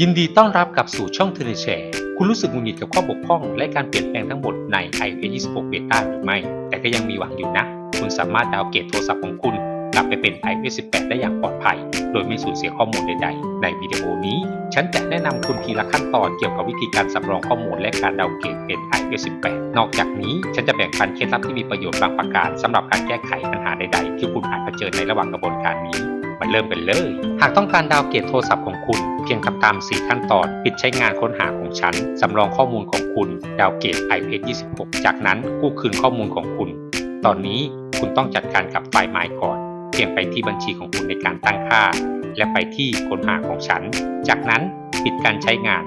ยินดีต้อนรับกลับสู่ช่องเทเลแชร์คุณรู้สึกหงุดหงิดกับข้อบกพร่อง และการเปลี่ยนแปลงทั้งหมดใน iOS 26 Beta หรือไม่ แต่ก็ยังมีหวังอยู่นะ คุณสามารถดาวเกรดโทรศัพท์ของคุณกลับไปเป็น iOS 18 ได้อย่างปลอดภัย โดยไม่สูญเสียข้อมูลใดๆ ในวิดีโอนี้ ฉันจะแนะนำคุณทีละขั้นตอนเกี่ยวกับวิธีการสำรองข้อมูลและการดาวเกรดเป็น iOS 18 นอกจากนี้ฉันจะแบ่งปันเคล็ดลับที่มีประโยชน์บางประการสำหรับการแก้ไขปัญหาใดๆ ที่คุณอาจเผชิญในระหว่างกระบวนการนี้ มาเริ่มกันเลย หากต้องการดาวเกตโทรศัพท์ของคุณ เพียงทำตาม 4 ขั้นตอน ปิดใช้งานค้นหาของฉัน สำรองข้อมูลของคุณ ดาวเกรด iOS 26 จากนั้นกู้คืนข้อมูลของคุณ ตอนนี้คุณต้องจัดการกับไฟล์ไม้ก่อน เพียงไปที่บัญชีของคุณในการตั้งค่า และไปที่ค้นหาของฉัน จากนั้นปิดการใช้งาน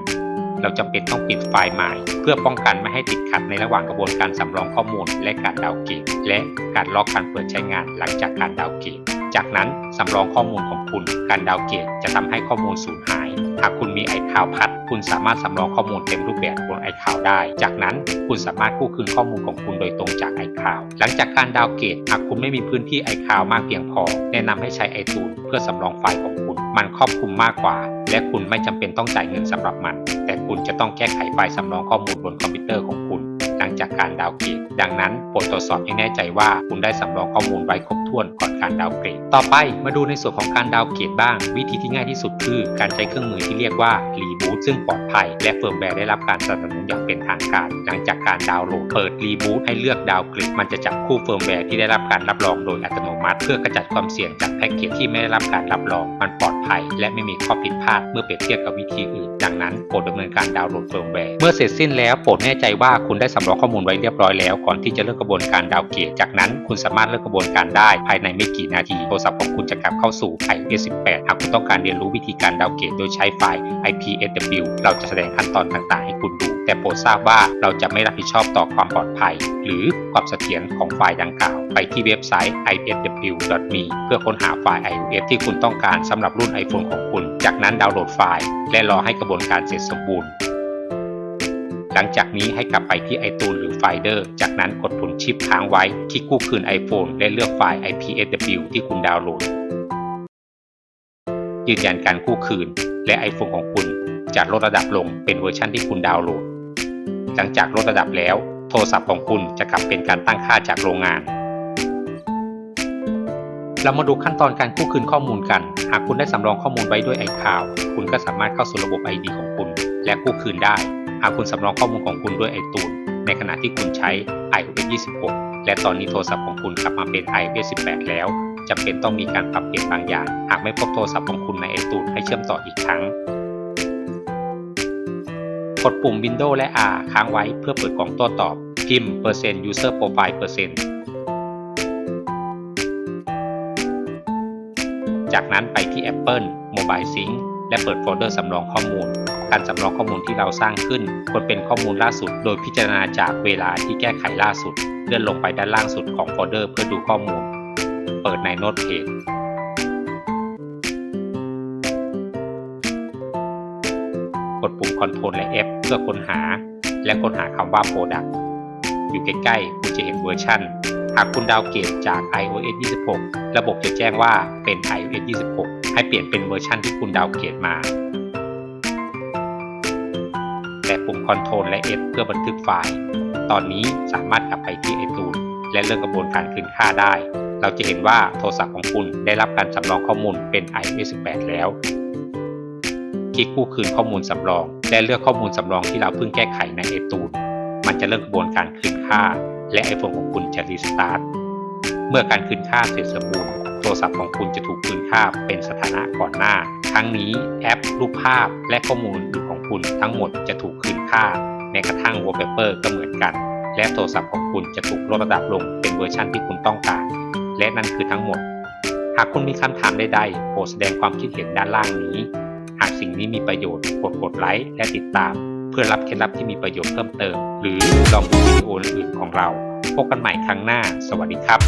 เราจำเป็นต้องปิดไฟล์ใหม่เพื่อป้องกันไม่ให้ติดขัดในระหว่างกระบวนการสำรองข้อมูล และการดาวเกรดและการล็อกการเปิดใช้งานหลังจากการดาวเกรดจากนั้นสำรองข้อมูลของคุณ การดาวเกรดจะทำให้ข้อมูลสูญหาย หากคุณมีไอคาวพัด คุณสามารถสำรองข้อมูลเต็มรูปแบบบนไอคาวได้ จากนั้นคุณสามารถกู้คืนข้อมูลของคุณโดยตรงจากไอคาวหลังจากการดาวเกรดหากคุณไม่มีพื้นที่ไอคาวมากเพียงพอ แนะนำให้ใช้ไอทูนเพื่อสำรองไฟล์ของคุณ มันครอบคลุมมากกว่า และคุณไม่จำเป็นต้องจ่ายเงินสำหรับมัน แต่ คุณจะต้องแก้ไขไฟล์สำรองข้อมูลบนคอมพิวเตอร์ของคุณ หลังจากการดาวเกรดดังนั้นโปรดตรวจสอบให้แน่ใจว่าคุณได้สำรองข้อมูลไว้ครบถ้วนก่อนการดาวเกรดต่อไปมาดูในส่วนของการดาวเกรดบ้าง วิธีที่ง่ายที่สุดคือ การใช้เครื่องมือที่เรียกว่า Reboot ซึ่งปลอดภัย และเฟิร์มแวร์ได้รับการสนับสนุนอย่างเป็นทางการ หลังจากการดาวน์โหลดเปิด Reboot ให้เลือกดาวเกรดมันจะจับคู่เฟิร์มแวร์ที่ได้รับการรับรองโดยอัตโน มัติ เพื่อกระจัดความเสี่ยงจากแพ็กเกจที่ไม่ได้รับการรับรอง มันปลอดภัย และไม่มีข้อผิดพลาดเมื่อเปรียบเทียบกับวิธีอื่น ดังนั้นโปรดดำเนินการดาวน์โหลดเฟิร์มแวร์เมื่อเสร็จสิ้นแล้วโปรดแน่ใจว่าคุณได้สำรองข้อมูลไว้เรียบร้อยแล้วก่อนที่จะเริ่มกระบวนการดาวเกรดจากนั้นคุณสามารถเริ่มกระบวนการได้ ภายในไม่กี่นาทีโทรศัพท์ของคุณจะกลับเข้าสู่ iOS 18 หากคุณต้องการเรียนรู้วิธีการดาวเกรดโดยใช้ไฟล์ IPSW เราจะแสดงขั้นตอนต่างๆ ให้คุณดู แต่โปรดทราบว่าเราจะไม่รับผิดชอบต่อความปลอดภัย หรือความเสถียรของไฟล์ดังกล่าว ไปที่เว็บไซต์ ipsw.me เพื่อค้นหาไฟล์ iOS ที่คุณต้องการสำหรับรุ่น iPhone ของคุณ จากนั้นดาวน์โหลดไฟล์ และรอให้กระบวนการเสร็จสมบูรณ์ หลังจากนี้ให้กลับไปที่ iTunes หรือ Finder จากนั้นกดปุ่มชิปค้างไว้ คลิกกู้คืน iPhone และเลือกไฟล์ IPSW ที่คุณดาวน์โหลด ยืนยันการกู้คืน และ iPhone ของคุณจะลดระดับลงเป็นเวอร์ชันที่คุณดาวน์โหลด หลังจากลดระดับแล้ว โทรศัพท์ของคุณจะกลับเป็นการตั้งค่าจากโรงงาน เรามาดูขั้นตอนการกู้คืนข้อมูลกัน หากคุณได้สำรองข้อมูลไว้ด้วย iCloud คุณก็สามารถเข้าสู่ระบบ ID ของคุณ และกู้คืนได้ หากคุณสำรองข้อมูลของคุณด้วย iTunes ในขณะที่คุณใช้ iOS 26 และตอนนี้โทรศัพท์ของคุณกลับมาเป็น iOS 18 แล้วจำเป็นต้องมีการปรับเปลี่ยนบางอย่าง หากไม่พบโทรศัพท์ของคุณใน iTunes ให้เชื่อมต่ออีกครั้ง กดปุ่ม Windows และ R ค้างไว้เพื่อเปิดกล่องโต้ตอบ พิมพ์ %user profile จากนั้นไปที่ Apple Mobile Sync และเปิดโฟลเดอร์สำรองข้อมูล การสำรองข้อมูลที่เราสร้างขึ้นควรเป็นข้อมูลล่าสุด โดยพิจารณาจากเวลาที่แก้ไขล่าสุด เลื่อนลงไปด้านล่างสุดของโฟลเดอร์เพื่อดูข้อมูล เปิดในโน้ตเพจกดปุ่ม Ctrl และ F เพื่อค้นหา และค้นหาคำว่า Product อยู่ใกล้ๆคุณจะเห็นเวอร์ชันากคุณดาวเกรดจาก iOS 26 ระบบจะแจ้งว่าเป็น iOS 26 ให้เปลี่ยนเป็นเวอร์ชันที่คุณดาวเกรดมา แต่ปุ่ม Ctrl และ F เพื่อบันทึกไฟล์ ตอนนี้สามารถกลับไปที่ iTunes และเริ่มกระบวนการคืนค่าได้ เราจะเห็นว่าโทรศัพท์ของคุณได้รับการสำรองข้อมูลเป็น iOS 18 แล้ว คลิกกู้คืนข้อมูลสำรอง และเลือกข้อมูลสำรองที่เราเพิ่งแก้ไขใน iTunes มันจะเริ่มกระบวนการคืนค่า และ iPhone ของคุณจะรีสตาร์ท เมื่อการคืนค่าเสร็จสมบูรณ์ โทรศัพท์ของคุณจะถูกคืนค่าเป็นสถานะก่อนหน้า ทั้งนี้แอป รูปภาพ และข้อมูลอื่นของคุณทั้งหมดจะถูกคืนค่าแม้กระทั่ง wallpaper ก็เหมือนกัน และโทรศัพท์ของคุณจะถูกลดระดับลงเป็นเวอร์ชันที่คุณต้องการ และนั่นคือทั้งหมด หากคุณมีคำถามใดๆโปรดแสดงความคิดเห็นด้านล่างนี้ หากสิ่งนี้มีประโยชน์กดกดไลค์และติดตาม พื่อรับเคล็ดลับที่มีประโยชน์เพิ่มเติม หรือลองดูวิดีโออื่นของเรา พบกันใหม่ครั้งหน้า สวัสดีครับ